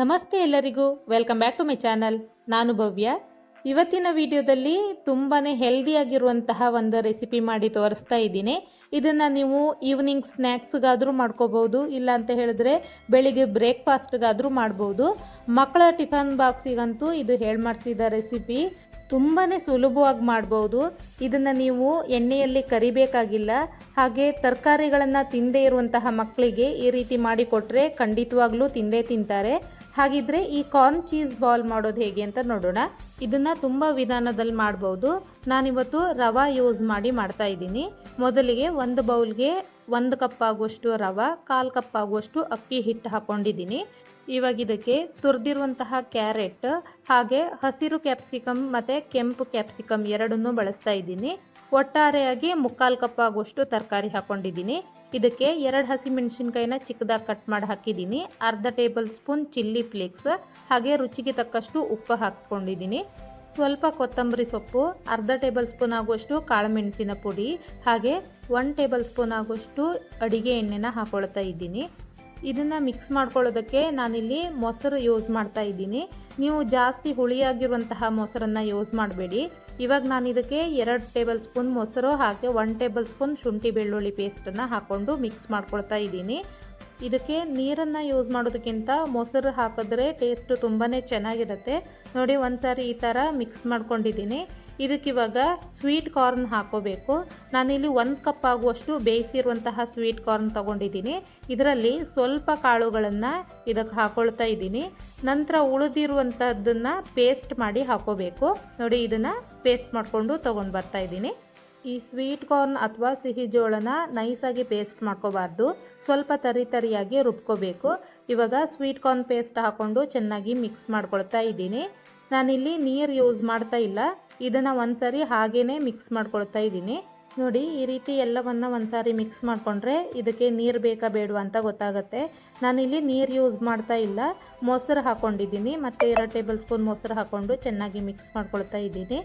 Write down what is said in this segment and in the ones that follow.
ನಮಸ್ತೆ ಎಲ್ಲರಿಗೂ. Welcome back to my channel ನಾನು ಭವ್ಯ. ಇವತ್ತಿನ ವಿಡಿಯೋದಲ್ಲಿ ತುಂಬಾ ಹೆಲ್ದಿಯಾಗಿರುವಂತಹ ಒಂದು ರೆಸಿಪಿ ಮಾಡಿ ತೋರಿಸ್ತಾ ಇದ್ದೀನಿ. ಇದನ್ನು ನೀವು ಈವ್ನಿಂಗ್ ಸ್ನ್ಯಾಕ್ಸ್ಗಾದರೂ ಮಾಡ್ಕೋಬೋದು ಇಲ್ಲ ಅಂತ ಹೇಳಿದ್ರೆ ಬೆಳಿಗ್ಗೆ ಬ್ರೇಕ್ಫಾಸ್ಟ್ಗಾದರೂ ಮಾಡ್ಬೋದು. ಮಕ್ಕಳ ಟಿಫನ್ ಬಾಕ್ಸಿಗಂತೂ ಇದು ಹೇಳಿ ಮಾಡಿಸಿದ ರೆಸಿಪಿ ತುಂಬಾ ಸುಲಭವಾಗಿ ಮಾಡ್ಬೋದು. ಇದನ್ನು ನೀವು ಎಣ್ಣೆಯಲ್ಲಿ ಕರಿಬೇಕಾಗಿಲ್ಲ. ಹಾಗೆ ತರಕಾರಿಗಳನ್ನು ತಿಂದೇ ಇರುವಂತಹ ಮಕ್ಕಳಿಗೆ ಈ ರೀತಿ ಮಾಡಿಕೊಟ್ರೆ ಖಂಡಿತವಾಗ್ಲೂ ತಿಂದೇ ತಿಂತಾರೆ. ಹಾಗಿದ್ರೆ ಈ ಕಾರ್ನ್ ಚೀಸ್ ಬಾಲ್ ಮಾಡೋದು ಹೇಗೆ ಅಂತ ನೋಡೋಣ. ಇದನ್ನು ತುಂಬ ವಿಧಾನದಲ್ಲಿ ಮಾಡ್ಬೋದು. ನಾನಿವತ್ತು ರವ ಯೂಸ್ ಮಾಡಿ ಮಾಡ್ತಾ ಇದ್ದೀನಿ. ಮೊದಲಿಗೆ ಒಂದು ಬೌಲ್ಗೆ ಒಂದು ಕಪ್ ಆಗುವಷ್ಟು ರವೆ, ಕಾಲು ಕಪ್ ಆಗುವಷ್ಟು ಅಕ್ಕಿ ಹಿಟ್ಟು ಹಾಕ್ಕೊಂಡಿದ್ದೀನಿ ಇವಾಗ ಇದಕ್ಕೆ ತುರಿದಿರುವಂತಹ ಕ್ಯಾರೆಟ್ ಹಾಗೆ ಹಸಿರು ಕ್ಯಾಪ್ಸಿಕಮ್ ಮತ್ತು ಕೆಂಪು ಕ್ಯಾಪ್ಸಿಕಮ್ ಎರಡನ್ನೂ ಬಳಸ್ತಾ ಇದ್ದೀನಿ. ಒಟ್ಟಾರೆಯಾಗಿ ಮುಕ್ಕಾಲು ಕಪ್ ಆಗುವಷ್ಟು ತರಕಾರಿ ಹಾಕ್ಕೊಂಡಿದ್ದೀನಿ ಇದಕ್ಕೆ ಎರಡು ಹಸಿ ಮೆಣಸಿನ್ಕಾಯಿನ ಚಿಕ್ಕದಾಗಿ ಕಟ್ ಮಾಡಿ ಹಾಕಿದ್ದೀನಿ. ಅರ್ಧ ಟೇಬಲ್ ಸ್ಪೂನ್ ಚಿಲ್ಲಿ ಫ್ಲೇಕ್ಸ್, ಹಾಗೆ ರುಚಿಗೆ ತಕ್ಕಷ್ಟು ಉಪ್ಪು ಹಾಕ್ಕೊಂಡಿದ್ದೀನಿ. ಸ್ವಲ್ಪ ಕೊತ್ತಂಬರಿ ಸೊಪ್ಪು, ಅರ್ಧ ಟೇಬಲ್ ಸ್ಪೂನ್ ಆಗುವಷ್ಟು ಕಾಳುಮೆಣಸಿನ ಪುಡಿ, ಹಾಗೆ ಒನ್ ಟೇಬಲ್ ಸ್ಪೂನ್ ಆಗುವಷ್ಟು ಅಡಿಗೆ ಎಣ್ಣೆನ ಹಾಕೊಳ್ತಾ ಇದ್ದೀನಿ. ಇದನ್ನು ಮಿಕ್ಸ್ ಮಾಡ್ಕೊಳ್ಳೋದಕ್ಕೆ ನಾನಿಲ್ಲಿ ಮೊಸರು ಯೂಸ್ ಮಾಡ್ತಾ ಇದ್ದೀನಿ. ನೀವು ಜಾಸ್ತಿ ಹುಳಿಯಾಗಿರುವಂತಹ ಮೊಸರನ್ನು ಯೂಸ್ ಮಾಡಬೇಡಿ. ಇವಾಗ ನಾನು ಇದಕ್ಕೆ ಎರಡು ಟೇಬಲ್ ಸ್ಪೂನ್ ಮೊಸರು ಹಾಗೆ ಒನ್ ಟೇಬಲ್ ಸ್ಪೂನ್ ಶುಂಠಿ ಬೆಳ್ಳುಳ್ಳಿ ಪೇಸ್ಟನ್ನು ಹಾಕ್ಕೊಂಡು ಮಿಕ್ಸ್ ಮಾಡ್ಕೊಳ್ತಾ ಇದ್ದೀನಿ. ಇದಕ್ಕೆ ನೀರನ್ನು ಯೂಸ್ ಮಾಡೋದಕ್ಕಿಂತ ಮೊಸರು ಹಾಕಿದ್ರೆ ಟೇಸ್ಟು ತುಂಬಾ ಚೆನ್ನಾಗಿರುತ್ತೆ. ನೋಡಿ ಒಂದು ಸಾರಿ ಈ ಥರ ಮಿಕ್ಸ್ ಮಾಡ್ಕೊಂಡಿದ್ದೀನಿ. ಇದಕ್ಕಿವಾಗ ಸ್ವೀಟ್ ಕಾರ್ನ್ ಹಾಕೋಬೇಕು. ನಾನಿಲ್ಲಿ ಒಂದು ಕಪ್ ಆಗುವಷ್ಟು ಬೇಯಿಸಿರುವಂತಹ ಸ್ವೀಟ್ ಕಾರ್ನ್ ತಗೊಂಡಿದ್ದೀನಿ. ಇದರಲ್ಲಿ ಸ್ವಲ್ಪ ಕಾಳುಗಳನ್ನು ಇದಕ್ಕೆ ಹಾಕೊಳ್ತಾ ಇದ್ದೀನಿ. ನಂತರ ಉಳಿದಿರುವಂಥದ್ದನ್ನು ಪೇಸ್ಟ್ ಮಾಡಿ ಹಾಕೋಬೇಕು. ನೋಡಿ, ಇದನ್ನು ಪೇಸ್ಟ್ ಮಾಡಿಕೊಂಡು ತೊಗೊಂಡು ಬರ್ತಾ ಇದ್ದೀನಿ. ಈ ಸ್ವೀಟ್ ಕಾರ್ನ್ ಅಥವಾ ಸಿಹಿ ಜೋಳನ ನೈಸಾಗಿ ಪೇಸ್ಟ್ ಮಾಡ್ಕೋಬಾರ್ದು. ಸ್ವಲ್ಪ ತರಿ ತರಿಯಾಗಿ ರುಬ್ಕೋಬೇಕು. ಇವಾಗ ಸ್ವೀಟ್ ಕಾರ್ನ್ ಪೇಸ್ಟ್ ಹಾಕ್ಕೊಂಡು ಚೆನ್ನಾಗಿ ಮಿಕ್ಸ್ ಮಾಡ್ಕೊಳ್ತಾ ಇದ್ದೀನಿ. ನಾನಿಲ್ಲಿ ನೀರು ಯೂಸ್ ಮಾಡ್ತಾ ಇಲ್ಲ. ಇದನ್ನು ಒಂದ್ಸರಿ ಹಾಗೇ ಮಿಕ್ಸ್ ಮಾಡ್ಕೊಳ್ತಾ ಇದ್ದೀನಿ. ನೋಡಿ, ಈ ರೀತಿ ಎಲ್ಲವನ್ನು ಒಂದ್ಸಾರಿ ಮಿಕ್ಸ್ ಮಾಡಿಕೊಂಡ್ರೆ ಇದಕ್ಕೆ ನೀರು ಬೇಕಾ ಬೇಡ ಅಂತ ಗೊತ್ತಾಗುತ್ತೆ. ನಾನಿಲ್ಲಿ ನೀರು ಯೂಸ್ ಮಾಡ್ತಾ ಇಲ್ಲ. ಮೊಸರು ಹಾಕ್ಕೊಂಡಿದ್ದೀನಿ ಮತ್ತು ಎರಡು ಟೇಬಲ್ ಸ್ಪೂನ್ ಮೊಸರು ಹಾಕ್ಕೊಂಡು ಚೆನ್ನಾಗಿ ಮಿಕ್ಸ್ ಮಾಡ್ಕೊಳ್ತಾ ಇದ್ದೀನಿ.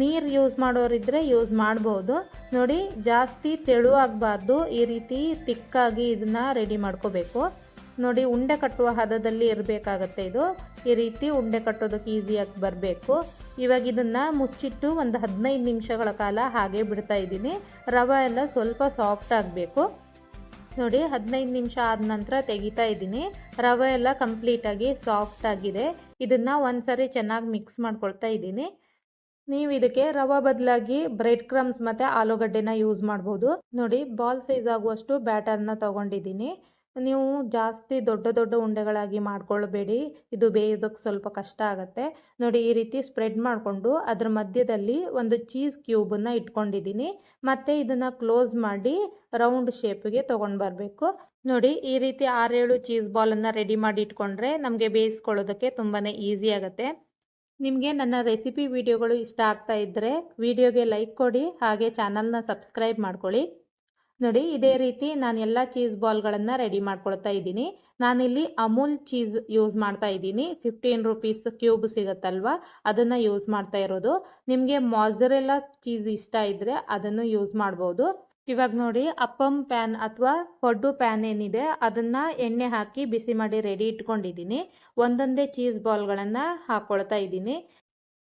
ನೀರು ಯೂಸ್ ಮಾಡೋರಿದ್ದರೆ ಯೂಸ್ ಮಾಡ್ಬೋದು. ನೋಡಿ, ಜಾಸ್ತಿ ತೆಳುವಾಗಬಾರ್ದು. ಈ ರೀತಿ ತಿಕ್ಕಾಗಿ ಇದನ್ನು ರೆಡಿ ಮಾಡ್ಕೋಬೇಕು. ನೋಡಿ ಉಂಡೆ ಕಟ್ಟುವ ಹದದಲ್ಲಿ ಇರಬೇಕಾಗತ್ತೆ ಇದು. ಈ ರೀತಿ ಉಂಡೆ ಕಟ್ಟೋದಕ್ಕೆ ಈಸಿಯಾಗಿ ಬರಬೇಕು. ಇವಾಗ ಇದನ್ನು ಮುಚ್ಚಿಟ್ಟು ಒಂದು ಹದಿನೈದು ನಿಮಿಷಗಳ ಕಾಲ ಹಾಗೆ ಬಿಡ್ತಾ ಇದ್ದೀನಿ. ರವೆ ಎಲ್ಲ ಸ್ವಲ್ಪ ಸಾಫ್ಟ್ ಆಗಬೇಕು. ನೋಡಿ ಹದಿನೈದು ನಿಮಿಷ ಆದ ನಂತರ ತೆಗಿತಾ ಇದ್ದೀನಿ. ರವೆ ಎಲ್ಲ ಕಂಪ್ಲೀಟಾಗಿ ಸಾಫ್ಟ್ ಆಗಿದೆ. ಇದನ್ನು ಒಂದ್ಸರಿ ಚೆನ್ನಾಗಿ ಮಿಕ್ಸ್ ಮಾಡ್ಕೊಳ್ತಾ ಇದ್ದೀನಿ. ನೀವು ಇದಕ್ಕೆ ರವೆ ಬದಲಾಗಿ ಬ್ರೆಡ್ ಕ್ರಮ್ಸ್ ಮತ್ತು ಆಲೂಗಡ್ಡೆನ ಯೂಸ್ ಮಾಡ್ಬೋದು. ನೋಡಿ ಬಾಲ್ ಸೈಜ್ ಆಗುವಷ್ಟು ಬ್ಯಾಟರ್ನ ತೊಗೊಂಡಿದ್ದೀನಿ. ನೀವು ಜಾಸ್ತಿ ದೊಡ್ಡ ದೊಡ್ಡ ಉಂಡೆಗಳಾಗಿ ಮಾಡ್ಕೊಳ್ಬೇಡಿ. ಇದು ಬೇಯೋದಕ್ಕೆ ಸ್ವಲ್ಪ ಕಷ್ಟ ಆಗುತ್ತೆ. ನೋಡಿ, ಈ ರೀತಿ ಸ್ಪ್ರೆಡ್ ಮಾಡಿಕೊಂಡು ಅದರ ಮಧ್ಯದಲ್ಲಿ ಒಂದು ಚೀಸ್ ಕ್ಯೂಬನ್ನು ಇಟ್ಕೊಂಡಿದ್ದೀನಿ. ಮತ್ತು ಇದನ್ನು ಕ್ಲೋಸ್ ಮಾಡಿ ರೌಂಡ್ ಶೇಪ್ಗೆ ತೊಗೊಂಡು ಬರಬೇಕು. ನೋಡಿ, ಈ ರೀತಿ ಆರೇಳು ಚೀಸ್ ಬಾಲನ್ನು ರೆಡಿ ಮಾಡಿ ಇಟ್ಕೊಂಡ್ರೆ ನಮಗೆ ಬೇಯಿಸ್ಕೊಳ್ಳೋದಕ್ಕೆ ತುಂಬಾ ಈಸಿ ಆಗುತ್ತೆ. ನಿಮಗೆ ನನ್ನ ರೆಸಿಪಿ ವಿಡಿಯೋಗಳು ಇಷ್ಟ ಆಗ್ತಾ ಇದ್ದರೆ ವಿಡಿಯೋಗೆ ಲೈಕ್ ಕೊಡಿ, ಹಾಗೆ ಚಾನಲ್ನ ಸಬ್ಸ್ಕ್ರೈಬ್ ಮಾಡ್ಕೊಳ್ಳಿ. ನೋಡಿ, ಇದೇ ರೀತಿ ನಾನು ಎಲ್ಲ ಚೀಸ್ ಬಾಲ್ಗಳನ್ನು ರೆಡಿ ಮಾಡ್ಕೊಳ್ತಾ ಇದ್ದೀನಿ. ನಾನಿಲ್ಲಿ ಅಮೂಲ್ ಚೀಸ್ ಯೂಸ್ ಮಾಡ್ತಾ ಇದ್ದೀನಿ. ಫಿಫ್ಟೀನ್ ರುಪೀಸ್ ಕ್ಯೂಬ್ ಸಿಗುತ್ತಲ್ವ? ಅದನ್ನು ಯೂಸ್ ಮಾಡ್ತಾ ಇರೋದು. ನಿಮಗೆ ಮಾಝರೆಲ್ಲ ಚೀಸ್ ಇಷ್ಟ ಇದ್ದರೆ ಅದನ್ನು ಯೂಸ್ ಮಾಡ್ಬೋದು. ಇವಾಗ ನೋಡಿ ಅಪ್ಪಮ್ ಪ್ಯಾನ್ ಅಥವಾ ಪಡ್ಡು ಪ್ಯಾನ್ ಏನಿದೆ, ಅದನ್ನು ಎಣ್ಣೆ ಹಾಕಿ ಬಿಸಿ ಮಾಡಿ ರೆಡಿ ಇಟ್ಕೊಂಡಿದ್ದೀನಿ. ಒಂದೊಂದೇ ಚೀಸ್ ಬಾಲ್ಗಳನ್ನು ಹಾಕ್ಕೊಳ್ತಾ ಇದ್ದೀನಿ.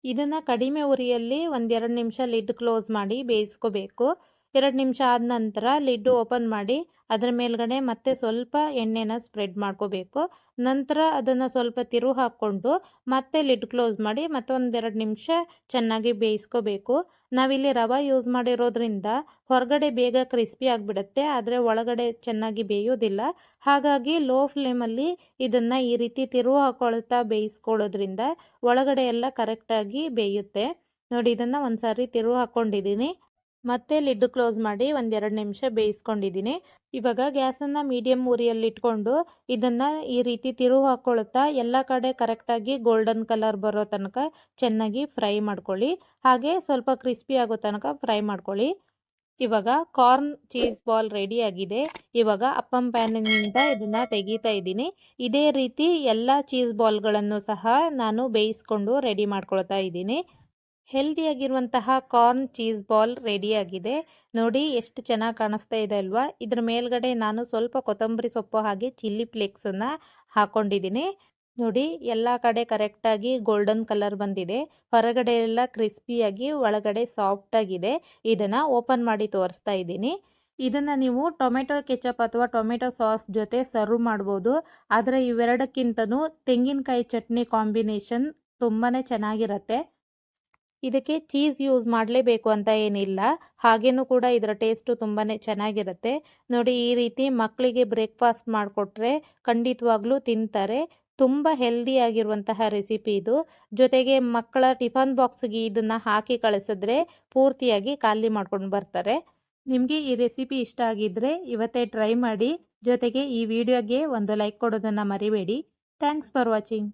ಇದನ್ನು ಕಡಿಮೆ ಉರಿಯಲ್ಲಿ ಒಂದೆರಡು ನಿಮಿಷ ಲಿಡ್ ಕ್ಲೋಸ್ ಮಾಡಿ ಬೇಯಿಸ್ಕೋಬೇಕು. ಎರಡು ನಿಮಿಷ ಆದ ನಂತರ ಲಿಡ್ಡು ಓಪನ್ ಮಾಡಿ ಅದರ ಮೇಲ್ಗಡೆ ಮತ್ತೆ ಸ್ವಲ್ಪ ಎಣ್ಣೆನ ಸ್ಪ್ರೆಡ್ ಮಾಡ್ಕೋಬೇಕು. ನಂತರ ಅದನ್ನು ಸ್ವಲ್ಪ ತಿರು ಹಾಕ್ಕೊಂಡು ಮತ್ತೆ ಲಿಡ್ ಕ್ಲೋಸ್ ಮಾಡಿ ಮತ್ತೊಂದೆರಡು ನಿಮಿಷ ಚೆನ್ನಾಗಿ ಬೇಯಿಸ್ಕೋಬೇಕು. ನಾವಿಲ್ಲಿ ರವೆ ಯೂಸ್ ಮಾಡಿರೋದ್ರಿಂದ ಹೊರಗಡೆ ಬೇಗ ಕ್ರಿಸ್ಪಿ ಆಗಿಬಿಡುತ್ತೆ, ಆದರೆ ಒಳಗಡೆ ಚೆನ್ನಾಗಿ ಬೇಯೋದಿಲ್ಲ. ಹಾಗಾಗಿ ಲೋ ಫ್ಲೇಮಲ್ಲಿ ಇದನ್ನು ಈ ರೀತಿ ತಿರು ಹಾಕೊಳ್ತಾ ಬೇಯಿಸ್ಕೊಳ್ಳೋದ್ರಿಂದ ಒಳಗಡೆ ಎಲ್ಲ ಕರೆಕ್ಟಾಗಿ ಬೇಯುತ್ತೆ. ನೋಡಿ, ಇದನ್ನು ಒಂದು ಸಾರಿ ತಿರು ಹಾಕ್ಕೊಂಡಿದ್ದೀನಿ ಮತ್ತೆ ಲಿಡ್ ಕ್ಲೋಸ್ ಮಾಡಿ ಒಂದೆರಡು ನಿಮಿಷ ಬೇಯಿಸ್ಕೊಂಡಿದ್ದೀನಿ. ಇವಾಗ ಗ್ಯಾಸನ್ನು ಮೀಡಿಯಮ್ ಉರಿಯಲ್ಲಿ ಇಟ್ಕೊಂಡು ಇದನ್ನು ಈ ರೀತಿ ತಿರು ಹಾಕ್ಕೊಳ್ಳುತ್ತಾ ಎಲ್ಲ ಕಡೆ ಕರೆಕ್ಟಾಗಿ ಗೋಲ್ಡನ್ ಕಲರ್ ಬರೋ ತನಕ ಚೆನ್ನಾಗಿ ಫ್ರೈ ಮಾಡ್ಕೊಳ್ಳಿ. ಹಾಗೆ ಸ್ವಲ್ಪ ಕ್ರಿಸ್ಪಿ ಆಗೋ ತನಕ ಫ್ರೈ ಮಾಡ್ಕೊಳ್ಳಿ. ಇವಾಗ ಕಾರ್ನ್ ಚೀಸ್ ಬಾಲ್ ರೆಡಿ ಆಗಿದೆ. ಇವಾಗ ಅಪ್ಪಂ ಪ್ಯಾನಿನಿಂದ ಇದನ್ನು ತೆಗೀತಾ ಇದ್ದೀನಿ. ಇದೇ ರೀತಿ ಎಲ್ಲ ಚೀಸ್ ಬಾಲ್ಗಳನ್ನು ಸಹ ನಾನು ಬೇಯಿಸ್ಕೊಂಡು ರೆಡಿ ಮಾಡ್ಕೊಳ್ತಾ ಇದ್ದೀನಿ. ಹೆಲ್ದಿಯಾಗಿರುವಂತಹ ಕಾರ್ನ್ ಚೀಸ್ ಬಾಲ್ ರೆಡಿಯಾಗಿದೆ. ನೋಡಿ ಎಷ್ಟು ಚೆನ್ನಾಗಿ ಕಾಣಿಸ್ತಾ ಇದೆ ಅಲ್ವಾ? ಇದ್ರ ಮೇಲ್ಗಡೆ ನಾನು ಸ್ವಲ್ಪ ಕೊತ್ತಂಬರಿ ಸೊಪ್ಪು ಹಾಗೆ ಚಿಲ್ಲಿ ಫ್ಲೇಕ್ಸನ್ನು ಹಾಕ್ಕೊಂಡಿದ್ದೀನಿ ನೋಡಿ ಎಲ್ಲ ಕಡೆ ಕರೆಕ್ಟಾಗಿ ಗೋಲ್ಡನ್ ಕಲರ್ ಬಂದಿದೆ. ಹೊರಗಡೆ ಎಲ್ಲ ಕ್ರಿಸ್ಪಿಯಾಗಿ ಒಳಗಡೆ ಸಾಫ್ಟ್ ಆಗಿದೆ. ಇದನ್ನು ಓಪನ್ ಮಾಡಿ ತೋರಿಸ್ತಾ ಇದ್ದೀನಿ. ಇದನ್ನು ನೀವು ಟೊಮೆಟೊ ಕೆಚಪ್ ಅಥವಾ ಟೊಮೆಟೊ ಸಾಸ್ ಜೊತೆ ಸರ್ವ್ ಮಾಡ್ಬೋದು. ಆದರೆ ಇವೆರಡಕ್ಕಿಂತನೂ ತೆಂಗಿನಕಾಯಿ ಚಟ್ನಿ ಕಾಂಬಿನೇಷನ್ ತುಂಬಾ ಚೆನ್ನಾಗಿರುತ್ತೆ. ಇದಕ್ಕೆ ಚೀಸ್ ಯೂಸ್ ಮಾಡಲೇಬೇಕು ಅಂತ ಏನಿಲ್ಲ. ಹಾಗೇನೂ ಕೂಡ ಇದರ ಟೇಸ್ಟು ತುಂಬಾ ಚೆನ್ನಾಗಿರುತ್ತೆ. ನೋಡಿ, ಈ ರೀತಿ ಮಕ್ಕಳಿಗೆ ಬ್ರೇಕ್ಫಾಸ್ಟ್ ಮಾಡಿಕೊಟ್ರೆ ಖಂಡಿತವಾಗ್ಲೂ ತಿಂತಾರೆ. ತುಂಬ ಹೆಲ್ದಿಯಾಗಿರುವಂತಹ ರೆಸಿಪಿ ಇದು. ಜೊತೆಗೆ ಮಕ್ಕಳ ಟಿಫನ್ ಬಾಕ್ಸ್ಗೆ ಇದನ್ನು ಹಾಕಿ ಕಳಿಸಿದ್ರೆ ಪೂರ್ತಿಯಾಗಿ ಖಾಲಿ ಮಾಡ್ಕೊಂಡು ಬರ್ತಾರೆ. ನಿಮಗೆ ಈ ರೆಸಿಪಿ ಇಷ್ಟ ಆಗಿದ್ದರೆ ಇವತ್ತೇ ಟ್ರೈ ಮಾಡಿ. ಜೊತೆಗೆ ಈ ವಿಡಿಯೋಗೆ ಒಂದು ಲೈಕ್ ಕೊಡೋದನ್ನು ಮರಿಬೇಡಿ. Thanks for watching.